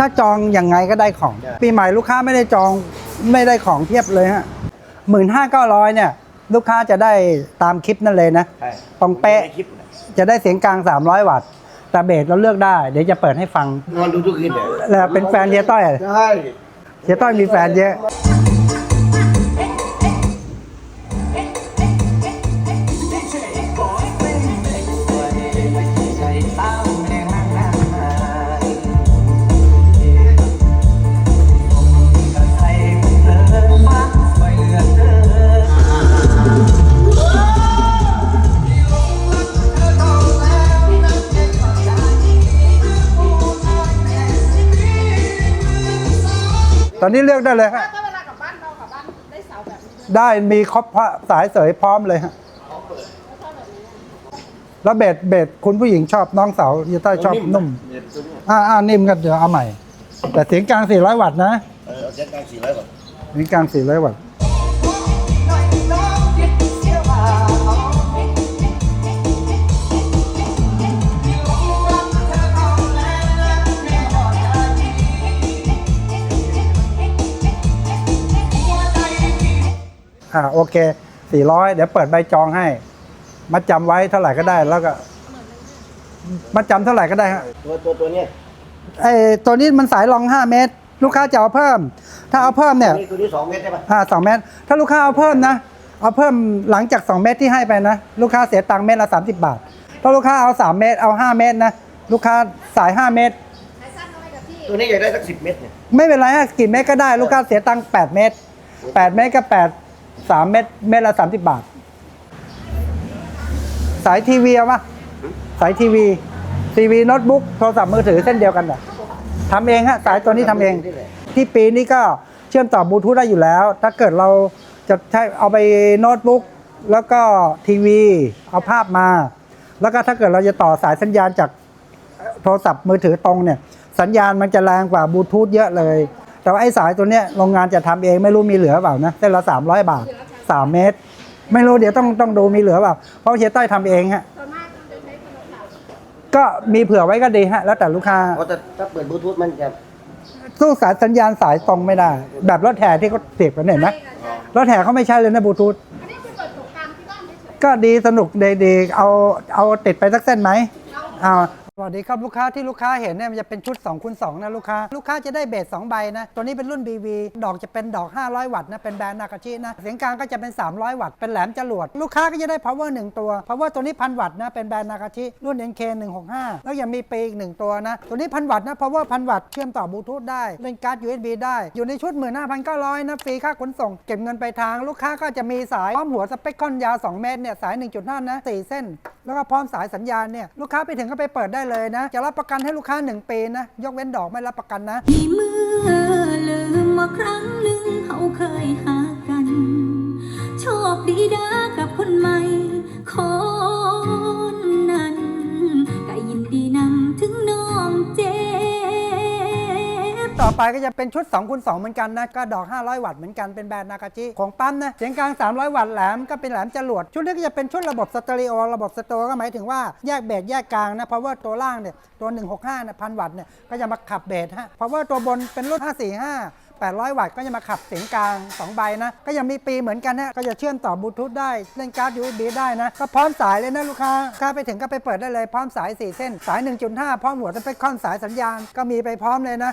ถ้าจองยังไงก็ได้ของใช่ปีใหม่ลูกค้าไม่ได้จองไม่ได้ของเทียบเลยฮะหมื่นห้าเก้าร้อยเนี่ย ลูกค้าจะได้ตามคลิปนั่นเลยนะใช่ตรงเป๊ะในคลิปน่ะจะได้เสียงกลาง 300 วัตต์แต่เบสเราเลือกได้ เดี๋ยวจะเปิดให้ฟังนอนดูทุกคืนเลยแล้วเป็นแฟนเฮียต้อยใช่เฮียต้อยมีแฟนเยอะ ตอนนี้เลือกได้เลยฮะถ้าเวลากลับบ้านเรากลับบ้านได้เสาแบบนี้ด้วยได้มีครบพระสายเสยพร้อมเลยฮะแล้วเบสเบสคุณผู้หญิงชอบน้องสาวเฮียต้อยชอบนุ่ม เนี่ยตัวเนี้ยอ่าอ่านิ่มกันเดี๋ยวเอาใหม่ แต่เสียงกลาง400วัตต์นะ เออเอาเซ็ตกลางสี่ร้อยก่อน เสียงกลาง400วัตต์ อ่าโอเค400เดี๋ยวเปิดใบจองให้ มัดจำไว้เท่าไหร่ก็ได้แล้วก็มัดจำเท่าไหร่ก็ได้ฮะตัวตัวตัวเนี้ยไอ้ตัวนี้มันสายรอง5เมตร ลูกค้าจะเอาเพิ่ม ถ้าเอาเพิ่มเนี่ยนี่ตัวนี้สองเมตรได้ปะอ่าสองเมตร ถ้าลูกค้าเอาเพิ่มนะ เอาเพิ่มหลังจาก2เมตรที่ให้ไปนะ ลูกค้าเสียตังค์เมตรละ30บาท ถ้าลูกค้าเอา3เมตรเอา5เมตรนะ ลูกค้าสาย5เมตรใช้สั้นเอาไว้กับพี่ตัวนี้อยากได้สักสิบเมตรเนี่ยไม่เป็นไรฮะกี่เมตรก็ได้ลูกค้าเสียตังค์8เมตร8เมตรก็ 8 3เมตรเมตรละ30บาท สายทีวีเอาปะสายทีวี ทีวีโน้ตบุ๊กโทรศัพท์มือถือเส้นเดียวกันเหรอทำเองฮะ สายตัวนี้ทำเอง ที่ปีนี้ก็เชื่อมต่อบลูทูธได้อยู่แล้ว ถ้าเกิดเราจะใช้เอาไปโน้ตบุ๊กแล้วก็ทีวี เอาภาพมา แล้วก็ถ้าเกิดเราจะต่อสายสัญญาณจากโทรศัพท์มือถือตรงเนี่ย สัญญาณมันจะแรงกว่าบลูทูธเยอะเลย แต่ว่าไอ้สายตัวเนี้ยโรงงานจะทำเองไม่รู้มีเหลือเปล่านะเส้นละ300 บาท 3 เมตร ไม่รู้เดี๋ยวต้องต้องดูมีเหลือเปล่า เพราะเฮียต้อยทำเองฮะส่วนมากมันจะใช้โทรศัพท์ก็มีเผื่อไว้ก็ดีฮะ แล้วแต่ลูกค้าเพราะถ้าถ้าเปิดบลูทูธมันจะสู้สายสัญญาณสายตรงไม่ได้ แบบรถแห่ที่เขาเสียบกันเห็นไหมใช่ค่ะใช่รถแห่เขาไม่ใช่เลยนะบลูทูธอันนี้คือเปิดสงกรารที่บ้านเฉยก็ดีสนุกดีๆเอาเอาติดไปสักเส้นไหมๆเอาเอา สวัสดีครับลูกค้าที่ลูกค้าเห็นเนี่ยมันจะเป็นชุด2คูณ2นะลูกค้าลูกค้าจะได้เบส2ใบนะตัวนี้เป็นรุ่น BV ดอกจะเป็นดอก 500 วัตต์นะเป็นแบรนด์นากาชินะเสียงกลางก็จะเป็น 300 วัตต์เป็นแหลมจรวดลูกค้าก็จะได้ power 1 ตัว power ตัวนี้พันวัตต์นะเป็นแบรนด์นากาชิรุ่น NK 165แล้วยังมีปีอีกหนึ่งตัวนะตัวนี้พันวัตต์นะ power พันวัตต์เชื่อมต่อบลูทูธได้เล่นการ์ด USB ได้อยู่ในชุด 15,900นะฟรีค่าขนส่ง เก็บเงินไปทาง ลูกค้าก็จะมีสายพร้อมหัวสเปคคอนยาว2เมตรเนี่ยสาย 1.5นะ4เส้น แล้วก็พร้อมสายสัญญาณเนี่ยลูกค้าไปถึงก็ไปเปิดได้เลยนะ จะรับประกันให้ลูกค้า 1 ปีนะ ยกเว้นดอกไม่รับประกันนะ มีเมื่อลืมมาครั้งหนึ่งเขาเคยหากัน โชคดีด้อกับคนใหม่คน อไปก็จะเป็นชุด2คูณ2เหมือนกันนะ ก็ดอก 500 วัตต์เหมือนกันเป็นแบรนด์นากาจิของปั๊มนะ เสียงกลาง 300 วัตต์แหลมก็เป็นแหลมจรวด ชุดนี้ก็จะเป็นชุดระบบสเตอริโอระบบสโตก็หมายถึงว่าแยกเบสแยกกลางนะ เพราะว่าตัวล่างเนี่ยตัว 165เนี่ยพันวัตต์เนี่ยก็จะมาขับเบสฮะเพราะว่าตัวบนเป็นรุ่น545 800 วัตต์ก็จะมาขับเสียงกลาง 2 ใบนะ ก็ยังมีปีเหมือนกันฮะก็จะเชื่อมต่อบลูทูธได้เล่นการ์ด USB ได้นะ ก็พร้อมสายเลยนะลูกค้าค้าไปถึงก็ไปเปิดได้เลยพร้อมสาย 4 เส้น สาย 1.5 พร้อมหัวสเปคคอนสายสัญญาณ ก็มีไปพร้อมเลยนะ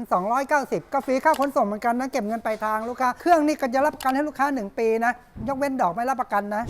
19,290 ก็ฟรีค่าขนส่งเหมือนกันนะเก็บเงินปลายทางลูกค้าเครื่องนี้ก็จะรับประกันให้ลูกค้า 1 ปีนะยกเว้นดอกไม่รับประกันนะ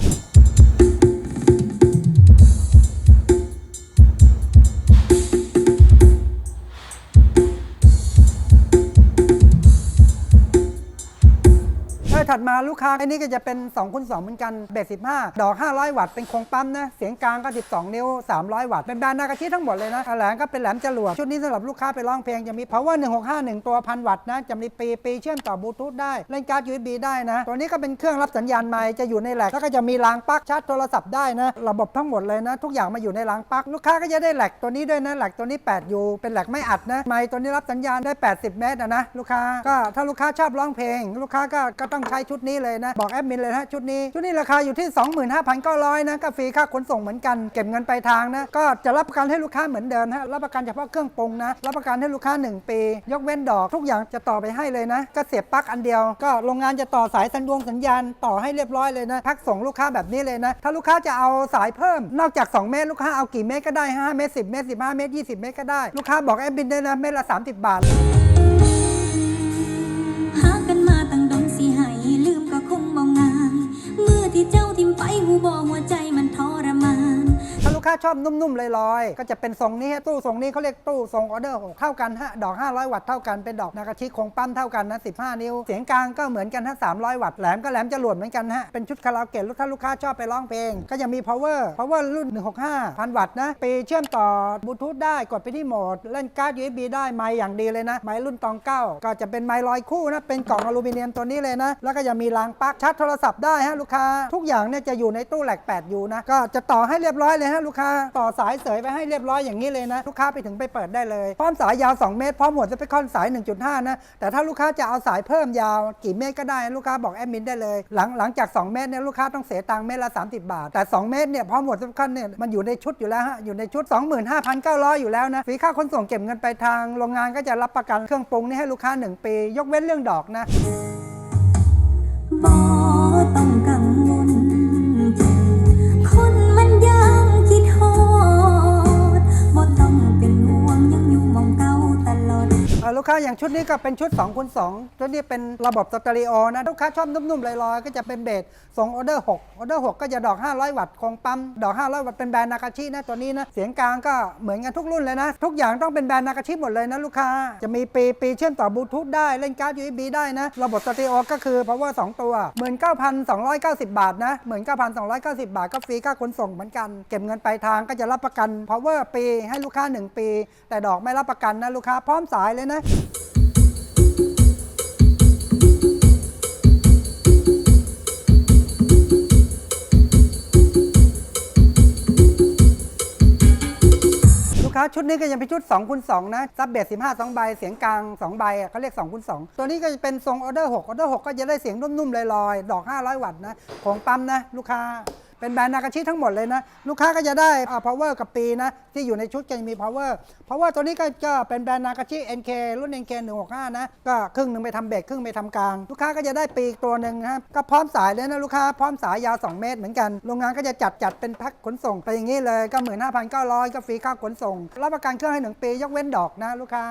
ถัดมาลูกค้าอันนี้ก็จะเป็น2คูณ2เหมือนกันเบส15 ดอก 500 วัตต์เป็นโครงปั๊มนะ เสียงกลางก็ 12 นิ้ว 300 วัตต์ เป็นแบรนด์นากาชิทั้งหมดเลยนะแหลมก็เป็นแหลมจรวดชุดนี้สำหรับลูกค้าไปร้องเพลงจะมี power 165 1 ตัวพันวัตต์นะจะมีปีปีเชื่อมต่อบลูทูธได้เล่นการ์ด USB ได้นะ ตัวนี้ก็เป็นเครื่องรับสัญญาณไมค์จะอยู่ในแหลกแล้วก็จะมีรางปลั๊กชาร์จโทรศัพท์ได้นะระบบทั้งหมดเลยนะ ทุกอย่างมาอยู่ในรางปลั๊กลูกค้าก็จะได้แหลกตัวนี้ด้วยนะแหลกตัวนี้ 8U เป็นแหลกไม่อัดนะไมค์ตัวนี้รับสัญญาณได้ 80 เมตรอะนะลูกค้าก็ถ้าลูกค้าชอบร้องเพลง ลูกค้าก็ก็ต้องใช้ช้ชุดนี้เลยนะ บอกแอดมินเลยนะชุดนี้ ชุดนี้ราคาอยู่ที่ 25,900นะก็ฟรีค่าขนส่งเหมือนกัน เก็บเงินปลายทางนะ ก็จะรับประกันให้ลูกค้าเหมือนเดิมนะรับประกันเฉพาะเครื่องปรุงนะ รับประกันให้ลูกค้า 1 ปี ยกเว้นดอกทุกอย่างจะต่อไปให้เลยนะ ก็เสียบปลั๊กอันเดียว ก็โรงงานจะต่อสายสัญญงสัญญาณต่อให้เรียบร้อยเลยนะพักส่งลูกค้าแบบนี้เลยนะ ถ้าลูกค้าจะเอาสายเพิ่ม นอกจาก 2 เมตรลูกค้าเอากี่เมตรก็ได้5เมตร10 เมตร15 เมตร 20 เมตรก็ได้ ลูกค้าบอกแอดมินได้นะเมตรละ 30 บาท ค้าชอบนุ่มๆลอยๆ ก็จะเป็นทรงนี้ฮะตู้ทรงนี้เขาเรียกตู้ทรงออเดอร์6เท่ากันฮะดอก 500 วัตต์เท่ากันเป็นดอกนากาชิคงปั๊มเท่ากันนะ15 นิ้ว เสียงกลางก็เหมือนกันฮะ300 วัตต์แหลมก็แหลมจรวดเหมือนกันฮะเป็นชุดคาราโอเกะลูกค้าลูกค้าชอบไปร้องเพลง ก็ยังมี power power รุ่น 165 พันวัตต์นะปีเชื่อมต่อบลูทูธได้กดไปที่โหมด เล่นการ์ด USB ได้ไมค์อย่างดีเลยนะ ไมค์รุ่นตองเก้าก็จะเป็นไมค์ลอยคู่นะเป็นกล่องอลูมิเนียมตัวนี้เลยนะ แล้วก็ยังมีรางปลั๊กชาร์จโทรศัพท์ได้ฮะลูกค้าทุกอย่างเนี่ยจะอยู่ในตู้แหลก8ยูนะก็จะต่อให้เรียบร้อยเลยฮะลูกค้าต่อสายเสยไปให้เรียบร้อยอย่างนี้เลยนะ ลูกค้าไปถึงไปเปิดได้เลยพร้อมสายยาว 2 เมตรพร้อมหัวสเปคคอนสาย 1.5 นะ แต่ถ้าลูกค้าจะเอาสายเพิ่มยาวกี่เมตรก็ได้ลูกค้าบอกแอดมินได้เลย หลังหลังจาก 2 เมตรเนี่ยลูกค้าต้องเสียตังค์เมตรละ 30 บาท แต่ 2 เมตรเนี่ยพร้อมหัวสเปคคอนเนี่ยมันอยู่ในชุดอยู่แล้วฮะอยู่ในชุด 25,900 อยู่แล้วนะฟรีค่าขนส่งเก็บเงินไปทางโรงงานก็จะรับประกันเครื่องปรุงนี่ให้ลูกค้า 1 ปี ยกเว้นเรื่องดอกนะ บ่ต้อง ค้าอย่างชุดนี้ก็เป็นชุด2คูณ2ชุดนี้เป็นระบบสเตอริโอนะลูกค้าชอบนุ่มๆลอยๆ ก็จะเป็นเบสส่งออเดอร์6ออเดอร์6ก็จะดอก 500 วัตต์คงปั๊มดอก 500 วัตต์เป็นแบรนด์นากาชินะตัวนี้นะเสียงกลางก็เหมือนกันทุกรุ่นเลยนะ ทุกอย่างต้องเป็นแบรนด์นากาชิหมดเลยนะลูกค้าจะมีปีปีเชื่อมต่อบลูทูธได้เล่นการ์ด USB ได้นะระบบสเตอริโอก็คือ power 2ตัว 19,290 บาทนะ19,290 บาทก็ฟรีค่าขนส่งเหมือนกัน เก็บเงินปลายทางก็จะรับประกัน power ปีให้ลูกค้า 1 ปี แต่ดอกไม่รับประกันนะลูกค้าพร้อมสายเลยนะลูกค้าชุดนี้ก็ยังเป็นชุด2คูณ2นะซับเบส15 2ใบเสียงกลาง 2 ใบอะเขาเรียก2คูณ2ตัวนี้ก็จะเป็นทรงออเดอร์6ออเดอร์6ก็จะได้เสียงนุ่มๆลอยๆ ดอก 500 วัตต์นะ ของปั๊มนะ ลูกค้า เป็นแบรนด์นากาชิทั้งหมดเลยนะ ลูกค้าก็จะได้อ่า power กับปีนะ ที่อยู่ในชุดก็จะมี power power ตัวนี้ก็เป็นแบรนด์นากาชิ NK รุ่น NK 165นะ ก็ครึ่งหนึ่งไปทำเบสครึ่งไปทำกลาง ลูกค้าก็จะได้ปีอีกตัวหนึ่งนะครับก็พร้อมสายเลยนะลูกค้าพร้อมสายยาว 2 เมตรเหมือนกัน โรงงานก็จะจัดจัดเป็นแพ็คขนส่งไปอย่างนี้เลยก็15,900ก็ฟรีค่าขนส่งรับประกันเครื่องให้1ปียกเว้นดอกนะลูกค้า